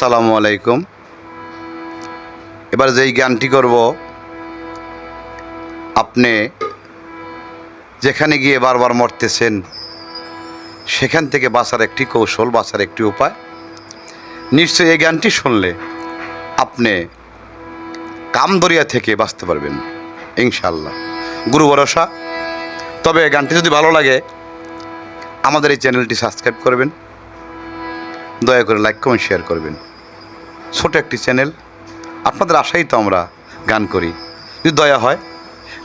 সালামু আলাইকুম। এবার যেই জ্ঞানটি করব, আপনি যেখানে গিয়ে বারবার মরতেছেন, সেখান থেকে বাঁচার একটি কৌশল, বাঁচার একটি উপায়। নিশ্চয়ই এই জ্ঞানটি শুনলে আপনি কামদরিয়া থেকে বাঁচতে পারবেন ইনশাল্লাহ গুরু ভরসা। তবে গানটি যদি ভালো লাগে, আমাদের এই চ্যানেলটি সাবস্ক্রাইব করবেন। দয়া করে লাইক, কমেন্ট, শেয়ার করবেন। ছোট একটি চ্যানেল। আপনাদের আশাই তো আমরা গান করি। যদি দয়া হয়,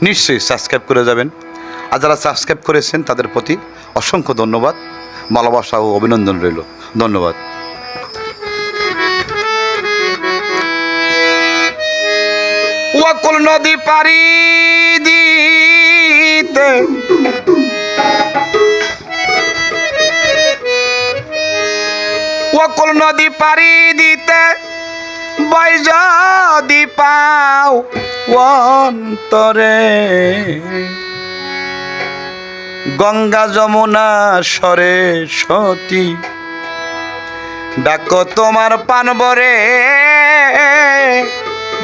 নিশ্চয়ই সাবস্ক্রাইব করে যাবেন। আর যারা সাবস্ক্রাইব করেছেন, তাদের প্রতি অসংখ্য ধন্যবাদ। ভালোবাসা ও অভিনন্দন রইল। ধন্যবাদ। ওয়াকুল নদী পারি দিতে। ওয়াকুল নদী পারি দিতে। বই যদি পাও অন্তরে, গঙ্গা যমুনা সরে সতী, ডাকো তোমার পানবরে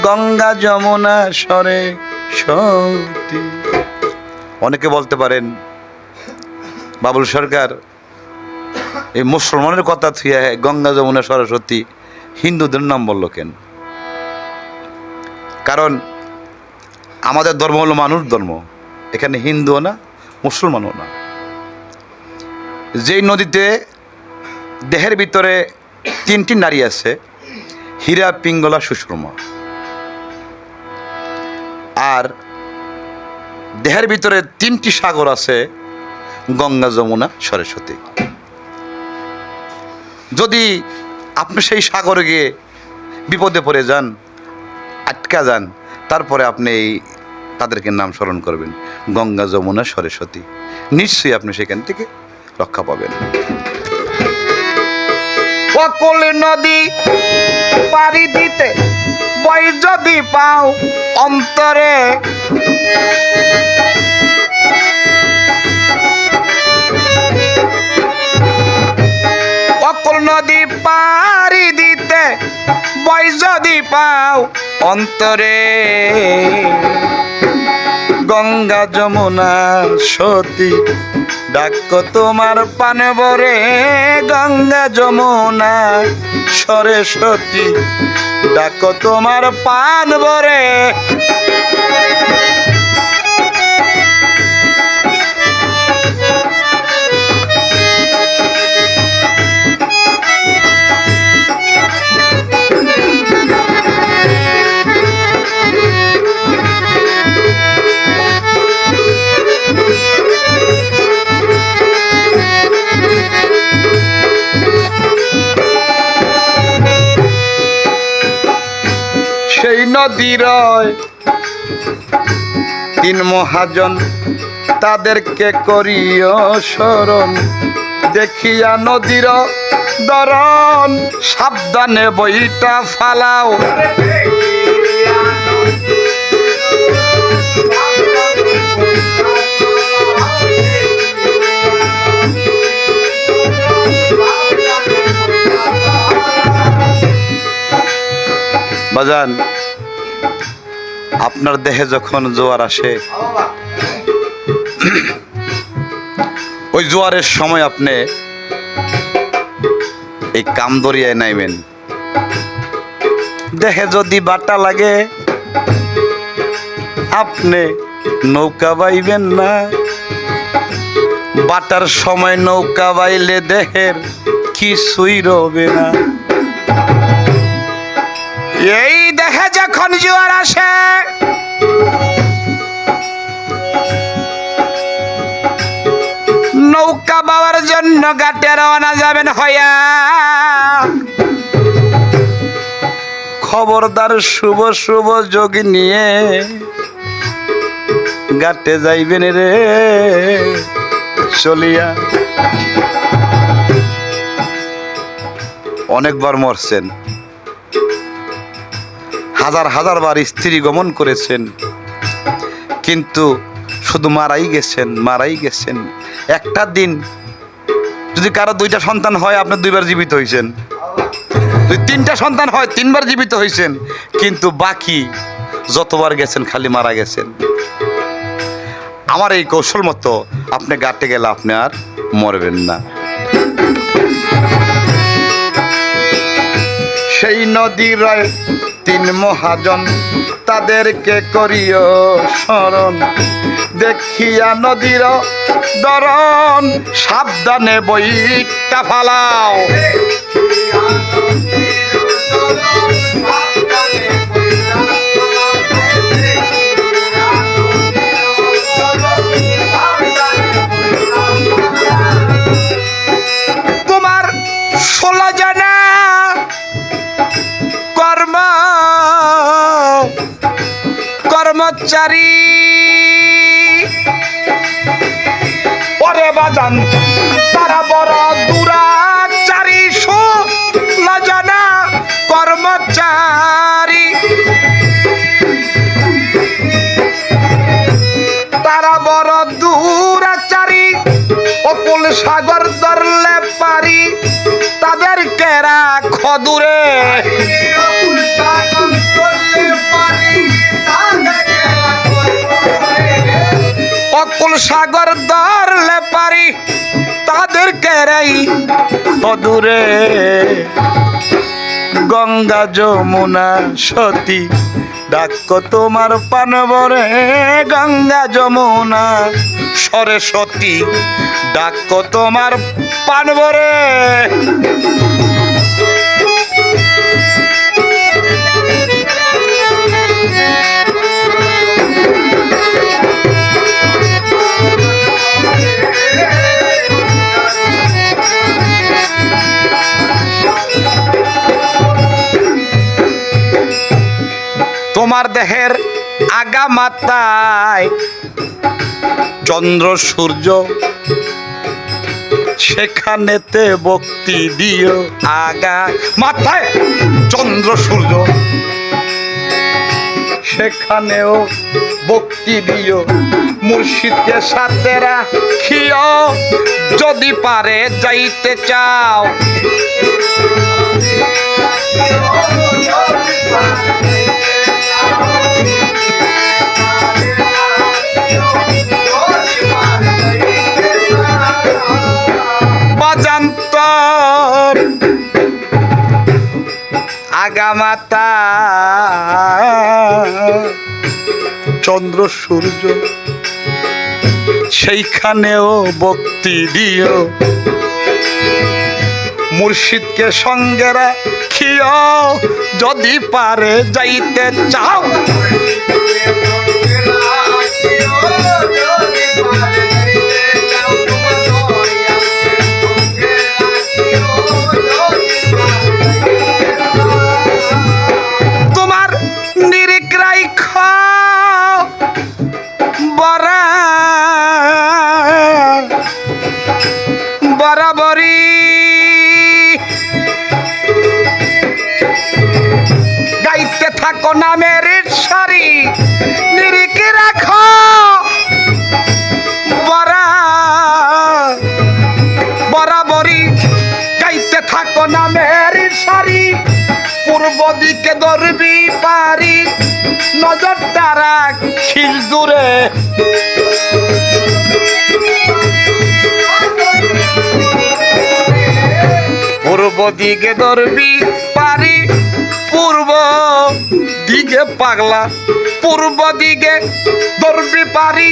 গঙ্গা যমুনা সরে সতী। অনেকে বলতে পারেন, বাবুল সরকার, এই মুসলমানের কথা থুয়ে গঙ্গা যমুনা সরস্বতী হিন্দুদের নাম বলল কেন? কারণ আমাদের ধর্ম হলো মানুষ ধর্ম। এখানে হিন্দুও না, মুসলমানও না। যেই নদীতে দেহের ভিতরে তিনটি নারী আছে, হীরা, পিঙ্গলা সুষমা আর দেহের ভিতরে তিনটি সাগর আছে, গঙ্গা, যমুনা, সরস্বতী। যদি আপনি সেই সাগরে গিয়ে বিপদে পড়ে যান, আটকা যান, তারপরে আপনি এই তাদেরকে নাম স্মরণ করবেন। গঙ্গা, যমুনা, সরস্বতী, নিশ্চয়ই আপনি সেখান থেকে রক্ষা পাবেন। অকল নদী পাড়ি দিতে বই যদি পাও অন্তরে। পাও অন্তরে। গঙ্গা যমুনা সতী, ডাক তোমার পানে বরে। গঙ্গা যমুনা সরস্বতী ডাক তোমার পান বরে। সেই নদীর তিন মহাজন তাদেরকে করিও স্মরণ দেখিয়া নদীর দরন সাবধানে বইটা ফালাও। বাজান আপনার দেহে যখন জোয়ার আসে, ওই জোয়ারের সময় আপনি এই কামদরিয়ায় নাইবেন। দেহে যদি বাটা লাগে, আপনি নৌকা বাইবেন না। বাটার সময় নৌকা বাইলে দেহের কিছুই রবে না। যখন জোয়ার আসে, নৌকা বাবার জন্য ঘাটে রওনা যাবেন হইয়া। খবরদার শুভ শুভ যোগ নিয়ে ঘাটে যাইবেন রে, চলিয়া। অনেকবার মরছেন। হাজার হাজার বার স্ত্রী গমন করেছেন, কিন্তু শুধু মারাই গেছেন মারাই গেছেন। একটা দিন যদি কারও দুইটা সন্তান হয়, আপনি দুইবার জীবিত হয়েছেন দুই তিনটা সন্তান হয়, তিনবার জীবিত হয়েছেন কিন্তু বাকি যতবার গেছেন, খালি মারা গেছেন। আমার এই কৌশল মতো আপনি গাটে গেলে আপনি আর মরবেন না। সেই নদীর তিন মহাজন তাদেরকে করিও স্মরণ। দেখিয়া নদীর দরণ সাবধানে বইটা ফালাও। কর্মচারী পরে বাজান, তারা বড় দুরাচারী ষোলো জানা কর্মচারী। তারা বড় দুরাচারী অকুল সাগর ধরলে পারি তাদেরকে রাখো দূরে সাগর ধরলে পারি তাদেরকে রাই দূরে গঙ্গা যমুনা সতী ডাক্য তোমার পানবরে গঙ্গা যমুনা সরস্বতী ডাক্য তোমার পানবরে আগা মাথায় চন্দ্র, সূর্য, সেখানেতে ভক্তি দিও। আগা, মাথায় চন্দ্র, সূর্য, সেখানেও ভক্তি দিও। মুর্শিদকে সাথে রাখিও, যদি পারে যাইতে চাও। চন্দ্র সূর্য সেইখানেও ভক্তি দিও। মুর্শিদকে সঙ্গে রাখিও যদি পারে যাইতে চাও। বরাবরি গাইতে থাকো নামের সারি নিরিকে রাখো। বরা বরাবরি গাইতে থাকো নামের সারি, পূর্ব দিকে ধরবি পারি নজর তারা খিল দূরে দিকে ধরবি পারি, পূর্ব দিকে পাগলা, পূর্ব দিকে ধরবি পারি,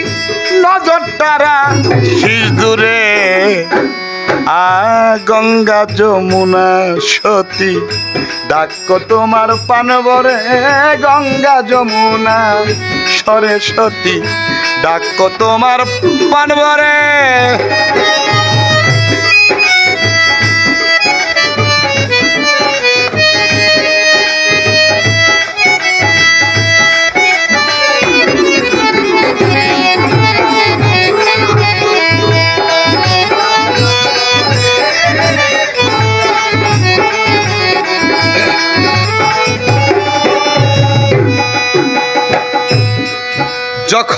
নজর তারা খিল দূরে আ গঙ্গা যমুনা সতী ডাক্য তোমার পানবরে গঙ্গা যমুনা সরস্বতী ডাক্য তোমার পানবরে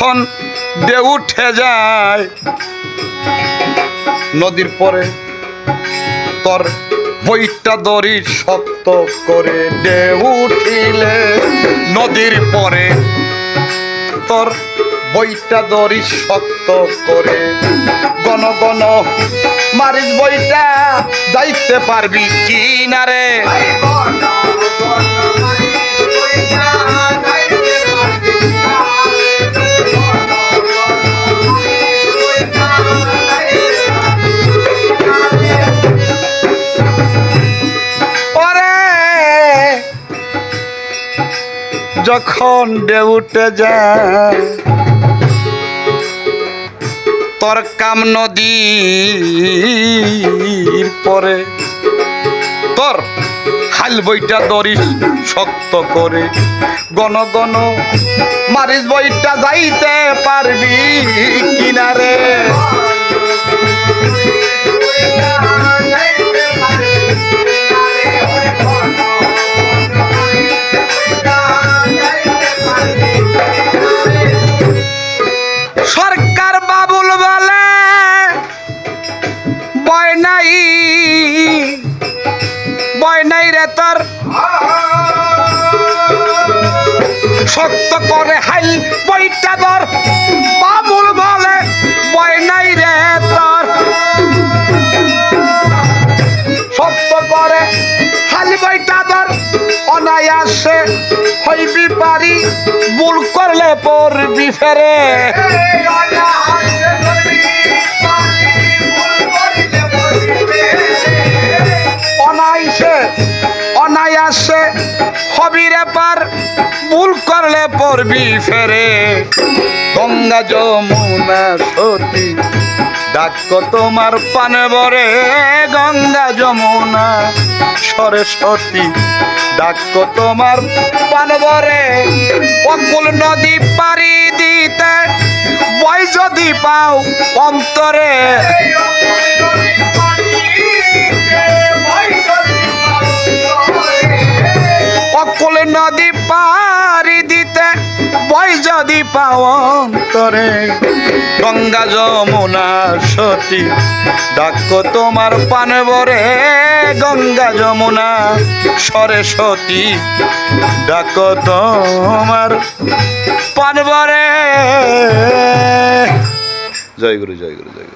যখন ঢেউ উঠে যায়, নদীর পরে তোর বইটা দড়ি শক্ত করে ডে উঠিলে, নদীর পরে তোর বইটা দড়ি শক্ত করে গণ গণ মারিস বইটা, যাইতে পারবি কি যখন ডেউটে যায়, তোর কাম নদীর পরে তোর হাল বইটা দরিস শক্ত করে। গণ গণ মারিস বইটা যাইতে পারবি কিনারে। বয় নাই রে তোর। শক্ত করে হাই বইটা ধর। বাবুল বলে বয় নাই রে তোর। শক্ত করে হালি বইটা ধর। অনায়াসে হইবি পারি। ভুল করলে পড়বি ফেরে। ভুল করলে পড়বি ফেরে। গঙ্গা যমুনা সতী ডাক্য তোমার পানে বরে। গঙ্গা যমুনা সরস্বতী ডাক্য তোমার পানে বরে। অকুল নদী পারি দিতে বই যদি পাও অন্তরে। নদী পারি দিতে বই যদি পাও অন্তরে, গঙ্গা যমুনা সতী ডাক্য তোমার পানে বরে, গঙ্গা যমুনা সরস্বতী ডাক তোমার পান বরে। জয় গুরু জয় গুরু, জয়